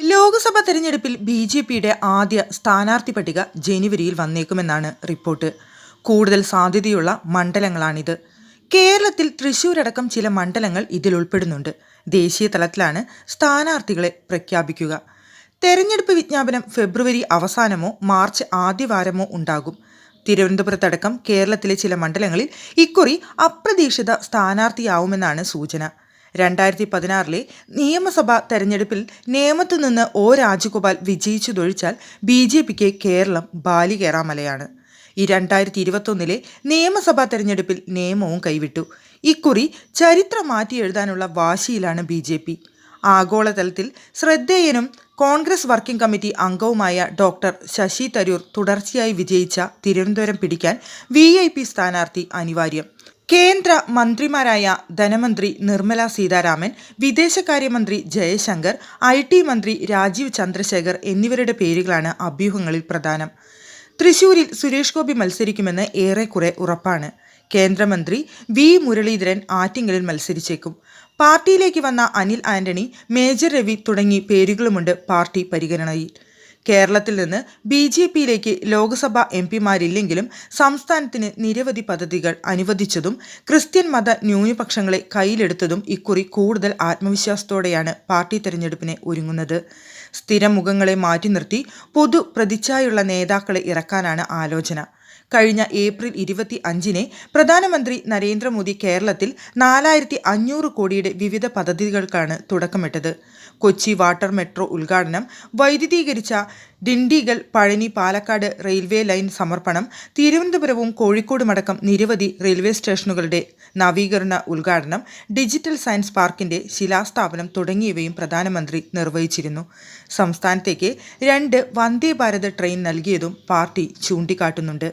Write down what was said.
ലോക്സഭാ തെരഞ്ഞെടുപ്പിൽ B J പിയുടെ ആദ്യ സ്ഥാനാർത്ഥി പട്ടിക ജനുവരിയിൽ വന്നേക്കുമെന്നാണ് റിപ്പോർട്ട്. കൂടുതൽ സാധ്യതയുള്ള മണ്ഡലങ്ങളാണിത്. കേരളത്തിൽ തൃശൂരടക്കം ചില മണ്ഡലങ്ങൾ ഇതിൽ ഉൾപ്പെടുന്നുണ്ട്. ദേശീയ തലത്തിലാണ് സ്ഥാനാർത്ഥികളെ പ്രഖ്യാപിക്കുക. തെരഞ്ഞെടുപ്പ് വിജ്ഞാപനം ഫെബ്രുവരി അവസാനമോ മാർച്ച് ആദ്യവാരമോ ഉണ്ടാകും. തിരുവനന്തപുരത്തടക്കം കേരളത്തിലെ ചില മണ്ഡലങ്ങളിൽ ഇക്കുറി അപ്രതീക്ഷിത സ്ഥാനാർത്ഥിയാവുമെന്നാണ് സൂചന. രണ്ടായിരത്തി പതിനാറിലെ നിയമസഭാ തെരഞ്ഞെടുപ്പിൽ നേമത്ത് നിന്ന് ഒ രാജഗോപാൽ വിജയിച്ചതൊഴിച്ചാൽ ബി ജെ പിക്ക് കേരളം ബാലികേറാമലയാണ്. ഈ രണ്ടായിരത്തി ഇരുപത്തൊന്നിലെ നിയമസഭാ തെരഞ്ഞെടുപ്പിൽ നിയമവും കൈവിട്ടു. ഇക്കുറി ചരിത്രം മാറ്റി എഴുതാനുള്ള വാശിയിലാണ് ബി ജെ പി. ആഗോളതലത്തിൽ ശ്രദ്ധേയനും കോൺഗ്രസ് വർക്കിംഗ് കമ്മിറ്റി അംഗവുമായ ഡോക്ടർ ശശി തരൂർ തുടർച്ചയായി വിജയിച്ച തിരുവനന്തപുരം പിടിക്കാൻ വി ഐ പി സ്ഥാനാർത്ഥി അനിവാര്യം. കേന്ദ്ര മന്ത്രിമാരായ ധനമന്ത്രി നിർമ്മല സീതാരാമൻ വിദേശകാര്യമന്ത്രി ജയശങ്കർ ഐ ടി മന്ത്രി രാജീവ് ചന്ദ്രശേഖർ എന്നിവരുടെ പേരുകളാണ് അഭ്യൂഹങ്ങളിൽ പ്രധാനം. തൃശൂരിൽ സുരേഷ് ഗോപി മത്സരിക്കുമെന്ന് ഏറെക്കുറെ ഉറപ്പാണ്. കേന്ദ്രമന്ത്രി വി മുരളീധരൻ ആറ്റിങ്ങലിൽ മത്സരിച്ചേക്കും. പാർട്ടിയിലേക്ക് വന്ന അനിൽ ആന്റണി മേജർ രവി തുടങ്ങി പേരുകളുമുണ്ട് പാർട്ടി പരിഗണനയിൽ. കേരളത്തിൽ നിന്ന് ബി ജെ പിയിലേക്ക് ലോക്സഭാ എം പിമാരില്ലെങ്കിലും സംസ്ഥാനത്തിന് നിരവധി പദ്ധതികൾ അനുവദിച്ചതും ക്രിസ്ത്യൻ മത ന്യൂനപക്ഷങ്ങളെ കയ്യിലെടുത്തതും ഇക്കുറി കൂടുതൽ ആത്മവിശ്വാസത്തോടെയാണ് പാർട്ടി തെരഞ്ഞെടുപ്പിനെ ഒരുങ്ങുന്നത്. സ്ഥിരം മുഖങ്ങളെ മാറ്റി നിർത്തി പൊതു പ്രതിച്ഛായുള്ള നേതാക്കളെ ഇറക്കാനാണ് ആലോചന. കഴിഞ്ഞ ഏപ്രിൽ ഇരുപത്തി അഞ്ചിന് പ്രധാനമന്ത്രി നരേന്ദ്രമോദി കേരളത്തിൽ നാലായിരത്തി അഞ്ഞൂറ് കോടിയുടെ വിവിധ പദ്ധതികൾക്കാണ് തുടക്കമിട്ടത്. കൊച്ചി വാട്ടർ മെട്രോ ഉദ്ഘാടനം വൈദ്യുതീകരിച്ച ഡിണ്ടിഗൽ പഴനി പാലക്കാട് റെയിൽവേ ലൈൻ സമർപ്പണം തിരുവനന്തപുരവും കോഴിക്കോടുമടക്കം നിരവധി റെയിൽവേ സ്റ്റേഷനുകളുടെ നവീകരണ ഉദ്ഘാടനം ഡിജിറ്റൽ സയൻസ് പാർക്കിന്റെ ശിലാസ്ഥാപനം തുടങ്ങിയവയും പ്രധാനമന്ത്രി നിർവഹിച്ചിരുന്നു. സംസ്ഥാനത്തേക്ക് രണ്ട് വന്ദേ ഭാരത് ട്രെയിൻ നൽകിയതും പാർട്ടി ചൂണ്ടിക്കാട്ടുന്നുണ്ട്.